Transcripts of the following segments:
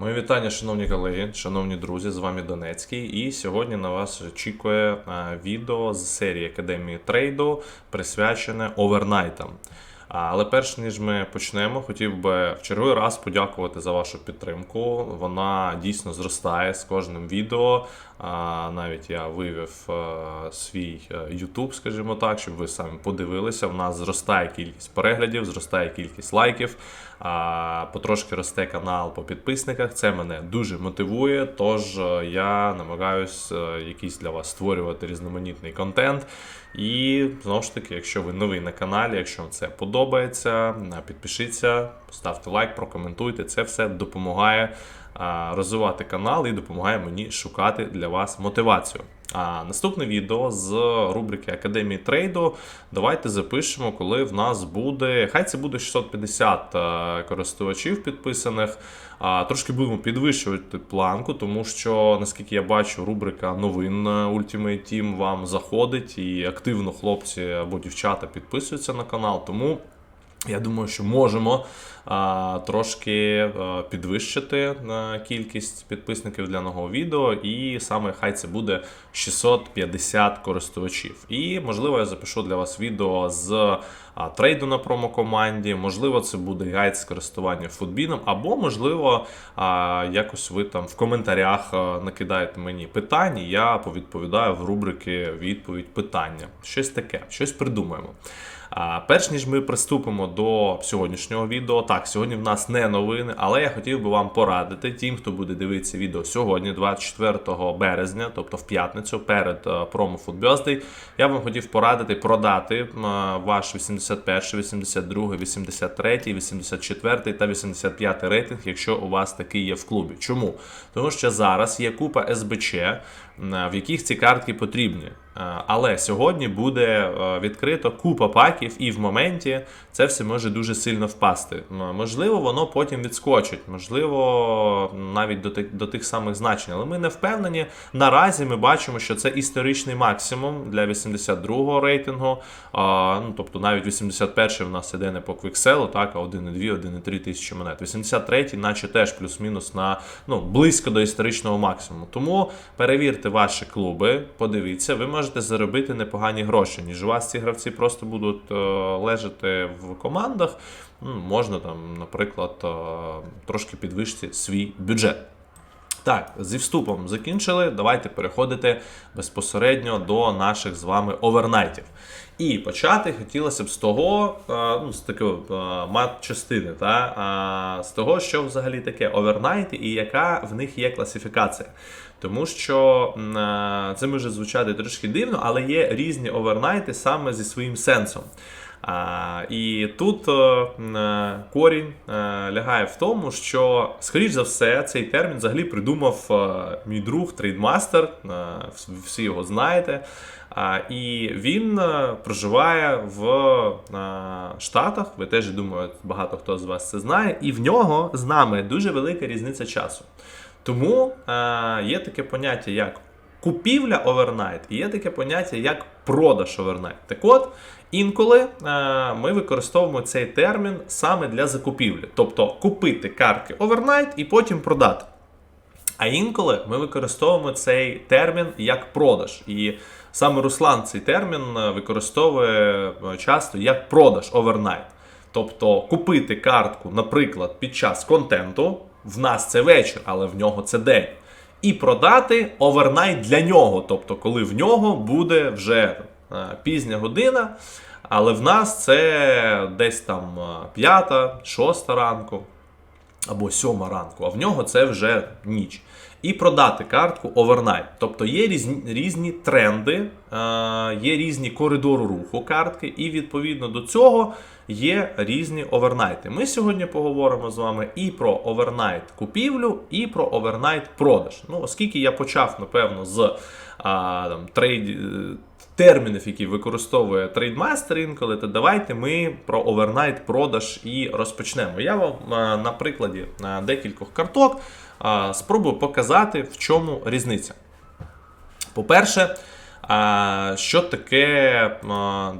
Мої вітання, шановні колеги, шановні друзі, з вами Донецький. І сьогодні на вас очікує відео з серії Академії трейду, присвячене овернайтам. Але перш ніж ми почнемо, хотів би в черговий раз подякувати за вашу підтримку. Вона дійсно зростає з кожним відео. Навіть я вивів е, свій е, YouTube, скажімо так, щоб ви самі подивилися. В нас зростає кількість переглядів, зростає кількість лайків. Потрошки росте канал по підписниках. Це мене дуже мотивує. Тож е, я намагаюсь якийсь для вас створювати різноманітний контент. І знову ж таки, якщо ви новий на каналі, якщо вам це подобається, е, підпишіться, поставте лайк, прокоментуйте. Це все допомагає розвивати канал і допомагає мені шукати для вас мотивацію. А наступне відео з рубрики Академії трейду. Давайте запишемо, коли в нас буде. Хай це буде 650 е, користувачів підписаних. Трошки будемо підвищувати планку, тому що, наскільки я бачу, рубрика новин Ultimate Team вам заходить і активно хлопці або дівчата підписуються на канал. Тому я думаю, що можемо а, трошки а, підвищити а, кількість підписників для нового відео, і саме хай це буде 650 користувачів. І можливо я запишу для вас відео з а, трейду на промокоманді. Можливо, це буде гайд з користування футбіном, або можливо, а, якось ви там в коментарях накидаєте мені питання. Я повідповідаю в рубрики відповідь питання. Щось таке, щось придумаємо. А перш ніж ми приступимо до сьогоднішнього відео, так, сьогодні в нас не новини, але я хотів би вам порадити тим, хто буде дивитися відео сьогодні, 24 березня, тобто в п'ятницю, перед е, промо Birthday, я вам хотів порадити продати е, ваш 81, 82, 83, 84 та 85 рейтинг, якщо у вас такий є в клубі. Чому? Тому що зараз є купа СБЧ, в яких ці картки потрібні. Е, Але сьогодні буде е, відкрито купа паків, і в моменті це все може дуже сильно впасти. Можливо, воно потім відскочить, можливо, навіть до тих, до тих самих значень. Але ми не впевнені. Наразі ми бачимо, що це історичний максимум для 82-го рейтингу. А, ну, тобто навіть 81-й в нас іде не по квікселу, так, а 1,2, 1,3 тисячі монет. 83-й, наче теж плюс-мінус на ну, близько до історичного максимуму. Тому перевірте ваші клуби, подивіться, ви можете заробити непогані гроші, ніж у вас ці гравці просто будуть е, лежати в командах. Можна там, наприклад, е, трошки підвищити свій бюджет. Так, зі вступом закінчили. Давайте переходити безпосередньо до наших з вами овернайтів. І почати хотілося б з того, е, ну, з такої е, мат-частини, та, з того, що взагалі таке овернайти і яка в них є класифікація. Тому що е, це може звучати трошки дивно, але є різні овернайти саме зі своїм сенсом. І тут е, е, корінь е, лягає в тому, що, скоріш за все, цей термін взагалі придумав мій друг трейдмастер, всі його знаєте. І він проживає в Штатах. Ви теж думаю, багато хто з вас це знає, і в нього з нами дуже велика різниця часу. Тому є таке поняття як купівля овернайт, і є таке поняття як продаж овернайт. Так от, інколи е, ми використовуємо цей термін саме для закупівлі, тобто купити картки овернайт і потім продати. А інколи ми використовуємо цей термін як продаж. І саме Руслан цей термін е, використовує е, часто як продаж овернайт. Тобто купити картку, наприклад, під час контенту, в нас це вечір, але в нього це день. І продати овернайт для нього, тобто, коли в нього буде вже е, пізня година, але в нас це десь там е, п'ята, шоста ранку або сьома ранку, а в нього це вже ніч. І продати картку овернайт. Тобто є різні, різні тренди, е, є різні коридори руху картки, і відповідно до цього є різні овернайти. Ми сьогодні поговоримо з вами і про овернайт купівлю, і про овернайт продаж. Ну, оскільки я почав, напевно, з а, там, трейд, е, термінів, які використовує трейдмастер інколи, то давайте ми про овернайт продаж і розпочнемо. Я вам на прикладі декількох карток спробую показати, в чому різниця. По-перше, що таке,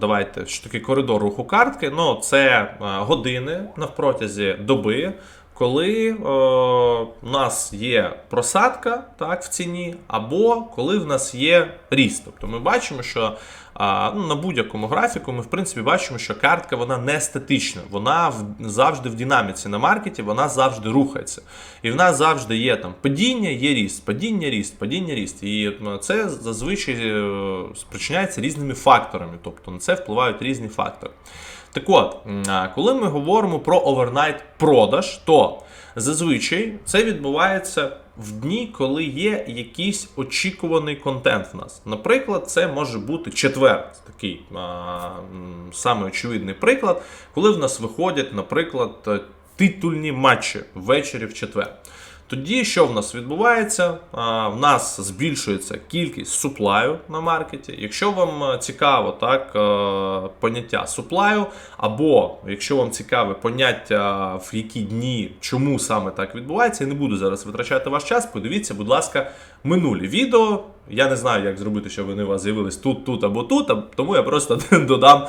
давайте, що таке коридор руху картки? Ну, це години навпротязі доби, коли у нас є просадка так, в ціні, або коли в нас є ріст. Тобто ми бачимо, що а, ну, на будь-якому графіку ми в принципі бачимо, що картка вона не статична, вона в, завжди в динаміці на маркеті, вона завжди рухається. І в нас завжди є там падіння, є ріст, падіння, ріст, падіння, ріст. І це зазвичай е, спричиняється різними факторами, тобто на це впливають різні фактори. Так от, коли ми говоримо про овернайт продаж, то зазвичай це відбувається в дні, коли є якийсь очікуваний контент в нас. Наприклад, це може бути четвер, такий а, самий очевидний приклад, коли в нас виходять, наприклад, е, титульні матчі ввечері в четвер. Тоді що в нас відбувається? В нас збільшується кількість суплаю на маркеті. Якщо вам е, цікаво так, е, поняття суплаю, або якщо вам цікаве поняття в які дні, чому саме так відбувається, я не буду зараз витрачати ваш час. Подивіться, будь ласка, минулі відео. Я не знаю, як зробити, щоб вони у вас з'явились тут, тут або тут, тому я просто додам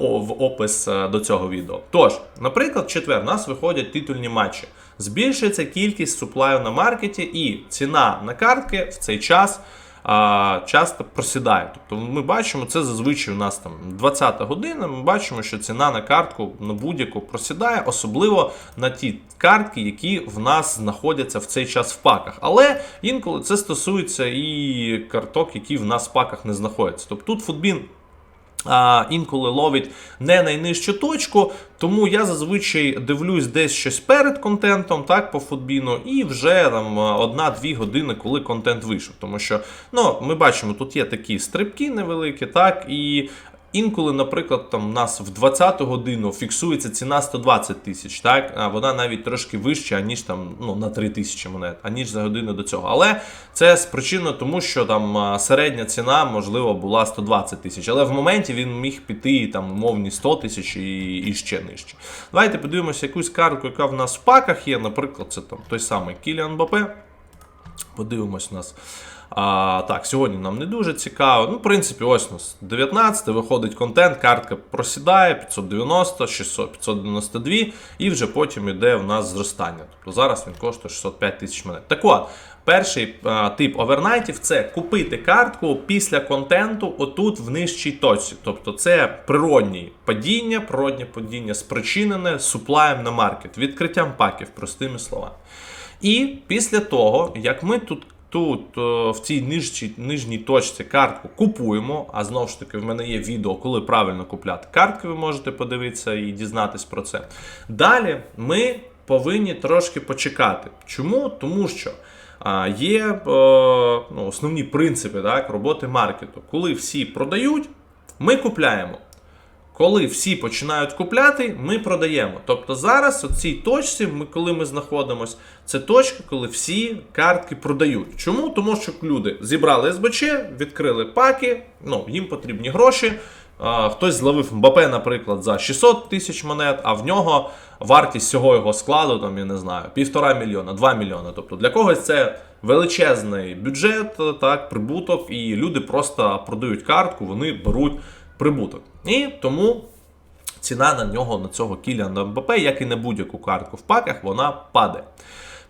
в опис е, до цього відео. Тож, наприклад, в четвер у нас виходять титульні матчі. Збільшується кількість суплаю на маркеті, і ціна на картки в цей час а, часто просідає. Тобто ми бачимо, це зазвичай у нас там 20 година. Ми бачимо, що ціна на картку на будь-яку просідає, особливо на ті картки, які в нас знаходяться в цей час в паках. Але інколи це стосується і карток, які в нас в паках не знаходяться. Тобто тут футбін а, інколи ловить не найнижчу точку, тому я зазвичай дивлюсь десь щось перед контентом, так, по футбіну, і вже там одна-дві години, коли контент вийшов. Тому що ну, ми бачимо, тут є такі стрибки невеликі, так, і. Інколи, наприклад, там у нас в 20 годину фіксується ціна 120 тисяч, так а вона навіть трошки вища, ніж там ну на 3 тисячі монет, аніж за годину до цього. Але це спричинено тому, що там середня ціна можливо була 120 тисяч, але в моменті він міг піти там умовні 100 тисяч і, і ще нижче. Давайте подивимося якусь картку, яка в нас в паках є. Наприклад, це там той самий Кіліан Бапе. Подивимось у нас. А, Так, сьогодні нам не дуже цікаво. Ну, в принципі, ось у нас 19 виходить контент, картка просідає 590, 600, 592, і вже потім йде в нас зростання. Тобто зараз він коштує 605 тисяч монет. Так от, перший а, тип овернайтів це купити картку після контенту отут в нижчій точці. Тобто це природнє падіння, природнє падіння спричинене суплаєм на маркет, відкриттям паків, простими словами. І після того, як ми тут тут е, в цій нижчій, нижній точці картку купуємо, а знову ж таки, в мене є відео, коли правильно купляти картки, ви можете подивитися і дізнатись про це. Далі ми повинні трошки почекати. Чому? Тому що. Є е, ну, основні принципи так, роботи маркету. Коли всі продають, ми купляємо. Коли всі починають купляти, ми продаємо. Тобто зараз у цій точці, ми, коли ми знаходимося, це точка, коли всі картки продають. Чому? Тому що люди зібрали СБЧ, відкрили паки, ну, їм потрібні гроші. А, хтось зловив Мбапе, наприклад, за 600 тисяч монет, а в нього вартість всього його складу, там, я не знаю, півтора мільйона, 2 мільйони. Тобто для когось це величезний бюджет, так, прибуток, і люди просто продають картку, вони беруть прибуток. І тому ціна на нього, на цього Кіліана МБП, як і на будь-яку картку в паках, вона падає.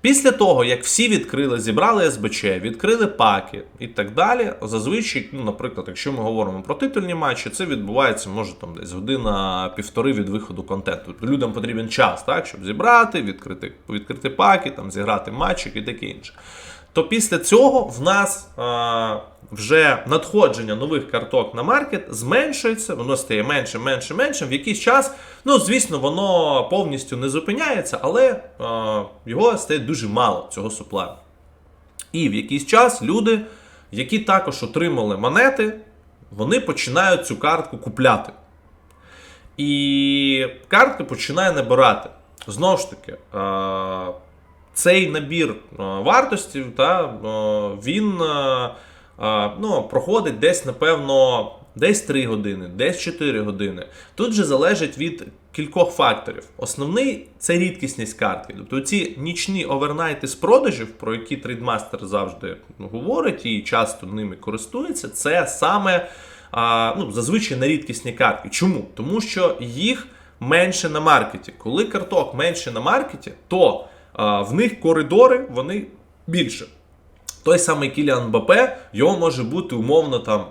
Після того, як всі відкрили, зібрали СБЧ, відкрили паки і так далі, зазвичай, ну, наприклад, якщо ми говоримо про титульні матчі, це відбувається, може там десь година-півтори від виходу контенту. Людям потрібен час, так, щоб зібрати, відкрити, відкрити паки, там, зіграти матчик і таке інше. То після цього в нас а, вже надходження нових карток на маркет зменшується, воно стає менше, менше, менше. В якийсь час, ну звісно, воно повністю не зупиняється, але а, його стає дуже мало цього суплаю. І в якийсь час люди, які також отримали монети, вони починають цю картку купляти. І картка починає набирати. Знову ж таки, а, цей набір а, вартості, та, він а, а, ну, проходить десь, напевно, десь 3 години, десь 4 години. Тут же залежить від кількох факторів. Основний це рідкісність картки. Тобто ці нічні овернайти з продажів, про які трейдмастер завжди говорить і часто ними користується, це саме ну, зазвичай на рідкісні картки. Чому? Тому що їх менше на маркеті. Коли карток менше на маркеті, то в них коридори вони більше. Той самий Кіліан Мбаппе, його може бути умовно там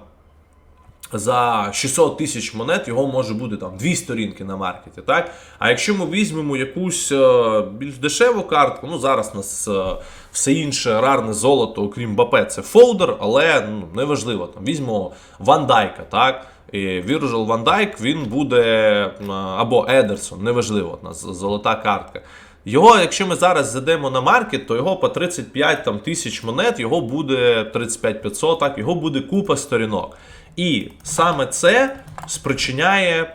за 600 тисяч монет його може бути там дві сторінки на маркеті. Так? А якщо ми візьмемо якусь е, більш дешеву картку, ну зараз у нас е, все інше рарне золото, окрім БП, це фолдер, але ну, неважливо. Там візьмемо Ван Дайка, так? І Virgil Ван Дайк він буде е, або Едерсон, неважливо, у нас золота картка. Його, якщо ми зараз зайдемо на маркет, то його по 35 там, тисяч монет, його буде 35 500, так, його буде купа сторінок. І саме це спричиняє е,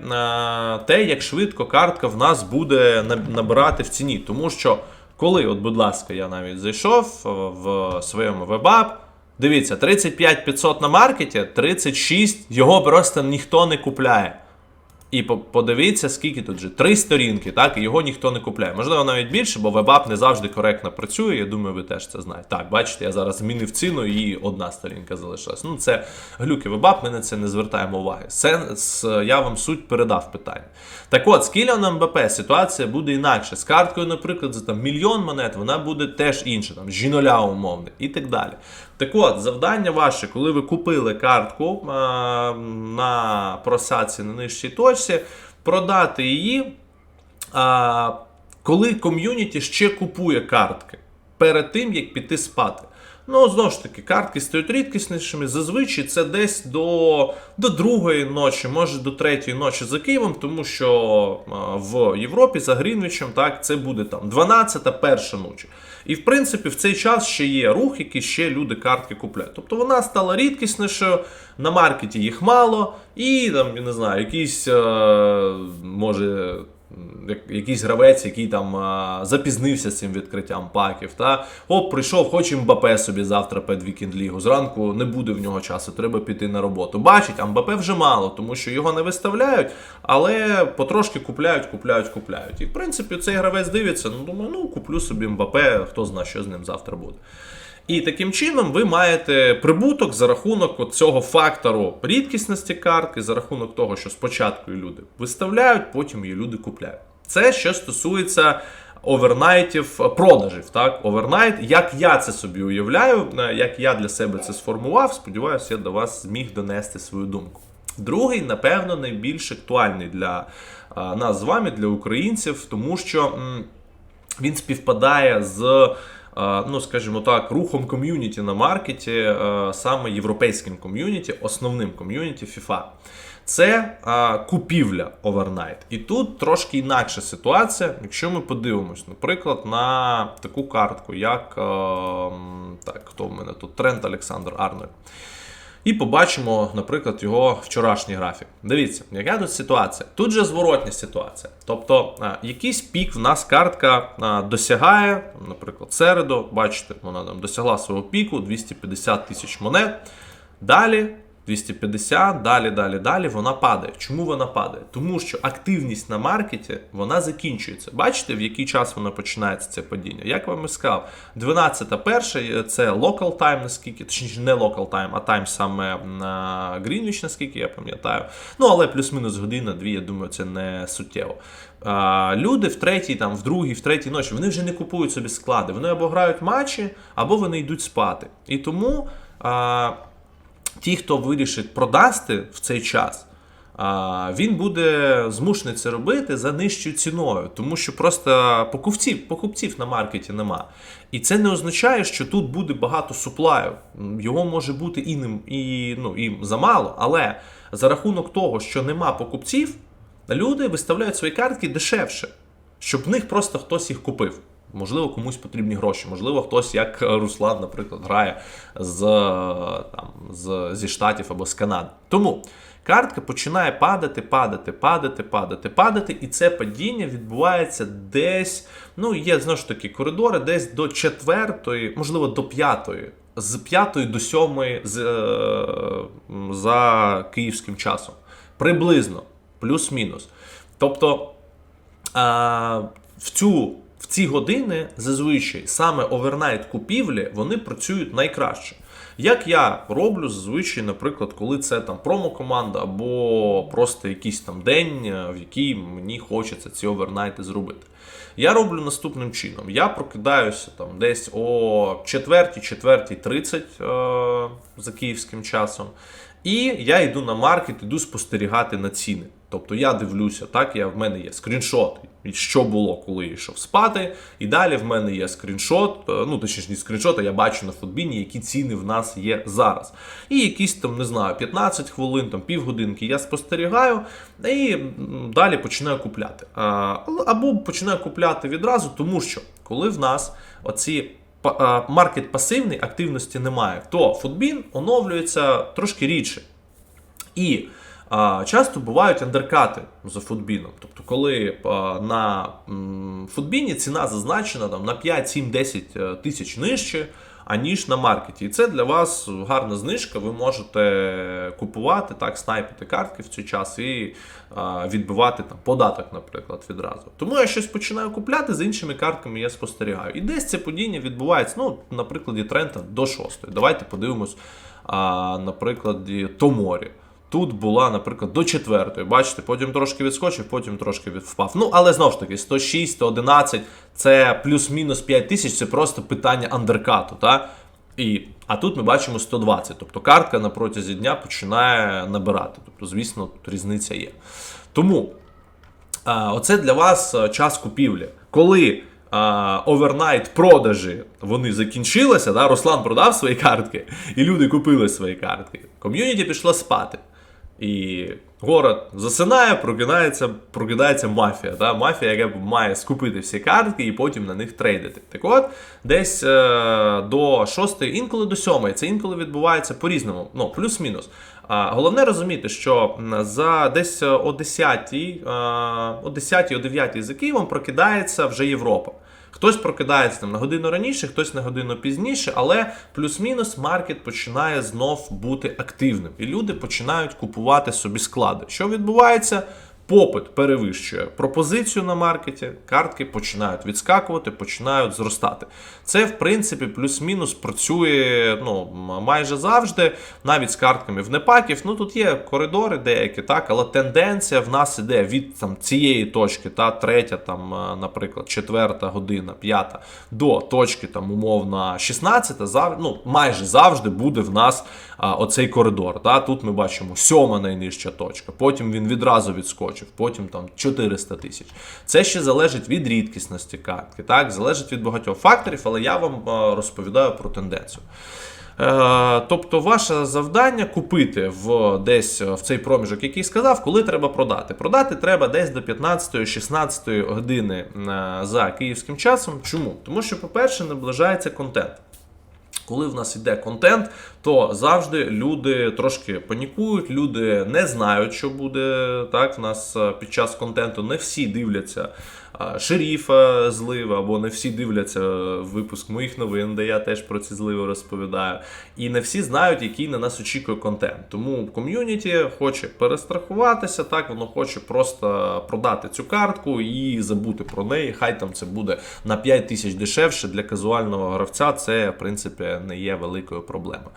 те, як швидко картка в нас буде набирати в ціні. Тому що, коли, от, будь ласка, я навіть зайшов е, в своєму вебап, дивіться, 35 500 на маркеті, 36 його просто ніхто не купляє. І по- подивіться, скільки тут же три сторінки, так, і його ніхто не купляє. Можливо, навіть більше, бо вебап не завжди коректно працює. Я думаю, ви теж це знаєте. Так, бачите, я зараз змінив ціну і одна сторінка залишилась. Ну, це глюки вебап, ми на це не звертаємо уваги. Сенс, я вам суть передав питання. Так от, з Кіліаном МБП ситуація буде інакше. З карткою, наприклад, за там мільйон монет, вона буде теж інша, там жіноля умовне і так далі. Так от, завдання ваше, коли ви купили картку а, на просадці на нижчій точці, продати її, а, коли ком'юніті ще купує картки перед тим, як піти спати. Ну, знову ж таки, картки стають рідкіснішими. Зазвичай це десь до, до другої ночі, може до третьої ночі за Києвом, тому що в Європі за Грінвічем так, це буде там 12 перша ночі. І в принципі в цей час ще є рух, який ще люди картки купляють. Тобто вона стала рідкіснішою, на маркеті їх мало, і там, я не знаю, якийсь е, може. Як- Якийсь гравець, який там запізнився з цим відкриттям паків, та оп, прийшов, хоче Мбапе собі завтра під вікенд лігу. Зранку не буде в нього часу, треба піти на роботу. Бачить, а Мбапе вже мало, тому що його не виставляють, але потрошки купляють, купляють, купляють. І в принципі цей гравець дивиться, ну думаю, ну куплю собі Мбапе, хто знає, що з ним завтра буде. І таким чином ви маєте прибуток за рахунок от цього фактору рідкісності картки, за рахунок того, що спочатку її люди виставляють, потім її люди купляють. Це що стосується овернайтів е, продажів. Так, овернайт, як я це собі уявляю, е, як я для себе це сформував, сподіваюся, я до вас зміг донести свою думку. Другий, напевно, найбільш актуальний для е, нас з вами, для українців, тому що. він співпадає з, ну скажімо так, рухом ком'юніті на маркеті, саме європейським ком'юніті, основним ком'юніті FIFA. Це а, купівля овернайт. І тут трошки інакша ситуація, якщо ми подивимось, наприклад, на таку картку, як а, так, хто в мене тут Трент Олександр Арнольд. І побачимо, наприклад, його вчорашній графік. Дивіться, яка тут ситуація. Тут же зворотня ситуація. Тобто, якийсь пік в нас картка досягає, наприклад, середу, бачите, вона там досягла свого піку 250 тисяч монет. Далі 250, далі, далі, далі вона падає. Чому вона падає? Тому що активність на маркеті вона закінчується. Бачите, в який час вона починається це падіння? Як вам і сказав, 12 перша це local time, наскільки, точніше, не local time, а time саме на Greenwich, наскільки я пам'ятаю. Ну, але плюс-мінус година, дві, я думаю, це не суттєво. А, люди в третій, там, в другій, в третій ночі вони вже не купують собі склади. Вони або грають матчі, або вони йдуть спати. І тому. А, ті, хто вирішить продасти в цей час, він буде змушений це робити за нижчою ціною, тому що просто покупців, покупців на маркеті нема. І це не означає, що тут буде багато суплаю. Його може бути і, ним, і, ну, і замало, але за рахунок того, що нема покупців, люди виставляють свої картки дешевше, щоб в них просто хтось їх купив. Можливо, комусь потрібні гроші, можливо, хтось, як Руслан, наприклад, грає з, е, там, з, зі Штатів або з Канади. Тому картка починає падати, падати, падати, падати, падати, і це падіння відбувається десь, ну, є знову ж таки коридори, десь до четвертої, можливо, до п'ятої. З п'ятої до сьомої з, е, за київським часом. Приблизно, плюс-мінус. Тобто а, в цю ці години зазвичай саме овернайт купівлі вони працюють найкраще. Як я роблю зазвичай, наприклад, коли це там промокоманда або просто якийсь там день, е, в який мені хочеться ці овернайти зробити. Я роблю наступним чином. Я прокидаюся там десь о 4-4.30 е, за київським часом. І я йду на маркет, іду спостерігати на ціни. Тобто я дивлюся, так, я, в мене є скріншот, що було, коли я йшов спати. І далі в мене є скріншот, е, ну точніше, не скріншот, а я бачу на футбіні, які ціни в нас є зараз. І якісь там, не знаю, 15 хвилин, там півгодинки я спостерігаю і далі починаю купляти. Або починаю купляти відразу, тому що коли в нас оці маркет пасивний, активності немає, то футбін оновлюється трошки рідше. І часто бувають андеркати за футбіном. Тобто, коли на м, футбіні ціна зазначена там, на 5, 7, 10 е, тисяч нижче, аніж на маркеті. І це для вас гарна знижка. Ви можете купувати, так, снайпити картки в цей час і а, відбивати там, податок, наприклад, відразу. Тому я щось починаю купляти, з іншими картками я спостерігаю. І десь це падіння відбувається, ну, на Трента до 6. Давайте подивимось, а, на Томорі. Тут була, наприклад, до четвертої. Бачите, потім трошки відскочив, потім трошки впав. Ну, але знову ж таки, 106, 111 це плюс-мінус 5 тисяч, це просто питання андеркату. Та? І, а тут ми бачимо 120. Тобто картка на протязі дня починає набирати. Тобто, звісно, тут різниця є. Тому а, оце для вас час купівлі. Коли овернайт продажі вони закінчилися, да, Руслан продав свої картки, і люди купили свої картки. Ком'юніті пішло спати. І город засинає, прокидається, прокидається мафія. Да? Мафія, яка має скупити всі картки і потім на них трейдити. Так от, десь е, до 6, інколи до 7, це інколи відбувається по-різному. Ну, плюс-мінус. А, головне розуміти, що за десь о 10, е, о 10, о 9 за Києвом прокидається вже Європа. Хтось прокидається там на годину раніше, хтось на годину пізніше, але плюс-мінус маркет починає знов бути активним, і люди починають купувати собі склади. Що відбувається? Попит перевищує пропозицію на маркеті, картки починають відскакувати, починають зростати. Це, в принципі, плюс-мінус працює ну, майже завжди, навіть з картками в непаків. Ну тут є коридори деякі, так, але тенденція в нас іде від там, цієї точки, та третя, там, е, наприклад, четверта година, п'ята, до точки там, умовно 16, зав... ну, майже завжди буде в нас а, оцей коридор. Та? Тут ми бачимо сьома найнижча точка, потім він відразу відскочив, потім там 400 тисяч. Це ще залежить від рідкісності картки, так? залежить від багатьох факторів, але я вам розповідаю про тенденцію. Е, Тобто, ваше завдання купити в десь в цей проміжок, який сказав, коли треба продати. Продати треба десь до 15-16 години е, за київським часом. Чому? Тому що, по-перше, наближається контент. Коли в нас йде контент, то завжди люди трошки панікують, люди не знають, що буде. Так, в нас е, під час контенту не всі дивляться шеріфа зливи, або не всі дивляться випуск моїх новин, де я теж про ці зливи розповідаю. І не всі знають, який на нас очікує контент. Тому ком'юніті хоче перестрахуватися, так воно хоче просто продати цю картку і забути про неї. Хай там це буде на 5 тисяч дешевше для казуального гравця. Це в принципі не є великою проблемою.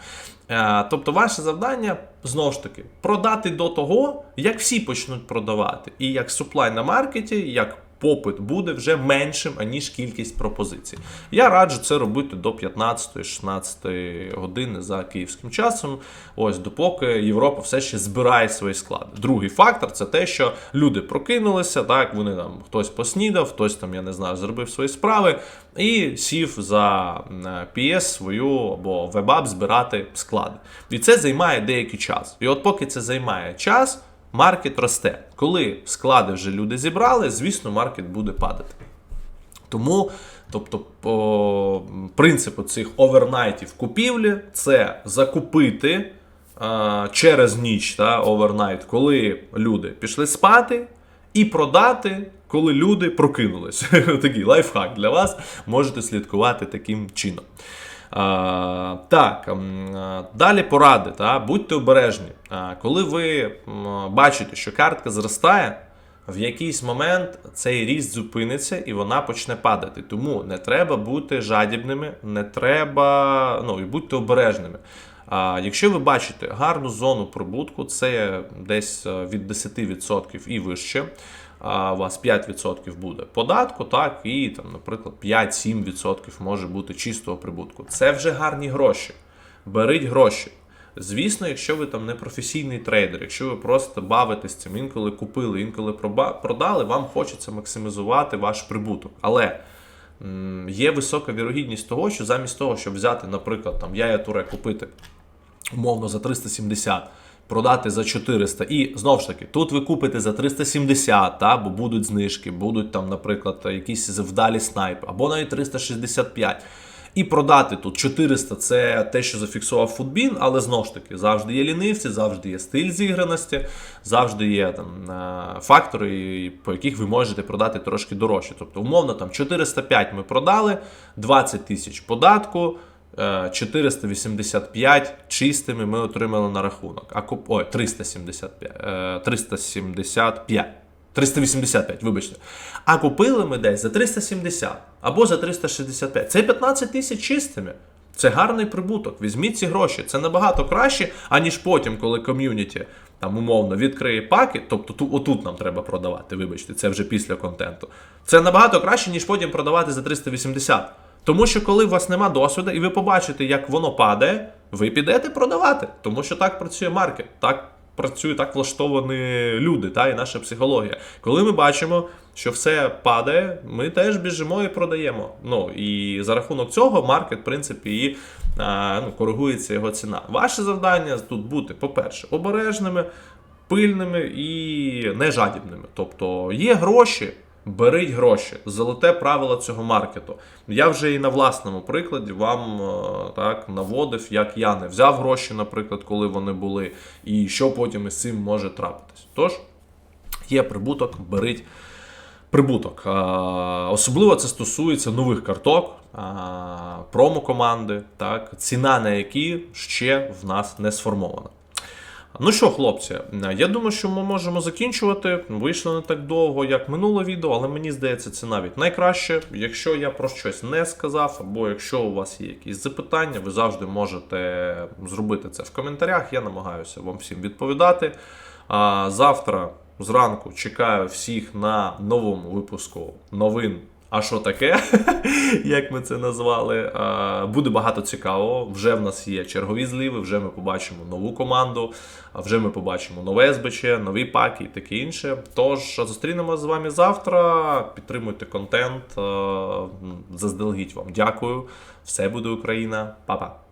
Е, Тобто, ваше завдання знову ж таки продати до того, як всі почнуть продавати, і як суплай на маркеті, як попит буде вже меншим, аніж кількість пропозицій. Я раджу це робити до 15-16 години за київським часом. Ось допоки Європа все ще збирає свої склади. Другий фактор це те, що люди прокинулися, так вони там хтось поснідав, хтось там, я не знаю, зробив свої справи і сів за PS свою або вебап збирати склади. І це займає деякий час. І от поки це займає час маркет росте. Коли склади вже люди зібрали, звісно, маркет буде падати. Тому, тобто, по принципу цих овернайтів купівлі це закупити а, через ніч та, овернайт, коли люди пішли спати, і продати, коли люди прокинулись. Такий лайфхак для вас. Можете слідкувати таким чином. А, так, далі поради. Та, будьте обережні. А, коли ви бачите, що картка зростає, в якийсь момент цей ріст зупиниться і вона почне падати. Тому не треба бути жадібними, не треба, ну і будьте обережними. А якщо ви бачите гарну зону прибутку, це десь е, від 10% і вище. У вас 5% буде податку, так, і там, наприклад, 5-7% може бути чистого прибутку. Це вже гарні гроші. Беріть гроші. Звісно, якщо ви там не професійний трейдер, якщо ви просто бавитесь цим, інколи купили, інколи продали, вам хочеться максимізувати ваш прибуток. Але є висока вірогідність того, що замість того, щоб взяти, наприклад, там я туре купити умовно за 370, продати за 400. І знову ж таки, тут ви купите за 370, та, бо будуть знижки, будуть там, наприклад, якісь вдалі снайпи, або навіть 365. І продати тут 400 це те, що зафіксував футбін, але знову ж таки, завжди є лінивці, завжди є стиль зіграності, завжди є там е, фактори, по яких ви можете продати трошки дорожче. Тобто, умовно, там 405 ми продали, 20 тисяч податку. Е, 485 чистими ми отримали на рахунок. А куп... Ой, 375. е, 375. 385, вибачте. А купили ми десь за 370 або за 365. Це 15 тисяч чистими. Це гарний прибуток. Візьміть ці гроші. Це набагато краще, аніж потім, коли ком'юніті там умовно відкриє паки. Тобто ту, отут нам треба продавати. Вибачте, це вже після контенту. Це набагато краще, ніж потім продавати за 380. Тому що коли у вас нема досвіду, і ви побачите, як воно падає, ви підете продавати. Тому що так працює маркет. Так працює, так влаштовані люди, та і наша психологія. Коли ми бачимо, що все падає, ми теж біжимо і продаємо. Ну і за рахунок цього маркет, в принципі, і а, ну, коригується його ціна. Ваше завдання тут бути, по-перше, обережними, пильними і нежадібними. Тобто є гроші. Беріть гроші, золоте правило цього маркету. Я вже і на власному прикладі вам е, так наводив, як я не взяв гроші, наприклад, коли вони були, і що потім із цим може трапитись. Тож є прибуток, беріть прибуток. Особливо це стосується нових карток, промо-команди, так, ціна на які ще в нас не сформована. Ну що, хлопці, я думаю, що ми можемо закінчувати. Вийшло не так довго, як минуле відео, але мені здається, це навіть найкраще. Якщо я про щось не сказав, або якщо у вас є якісь запитання, ви завжди можете зробити це в коментарях. Я намагаюся вам всім відповідати. Завтра зранку чекаю всіх на новому випуску новин. А що таке, як ми це назвали? Буде багато цікавого. Вже в нас є чергові зливи, вже ми побачимо нову команду, вже ми побачимо нове СБЧ, нові паки і таке інше. Тож зустрінемося з вами завтра. Підтримуйте контент. Заздалегідь вам дякую. Все буде Україна. Па-па.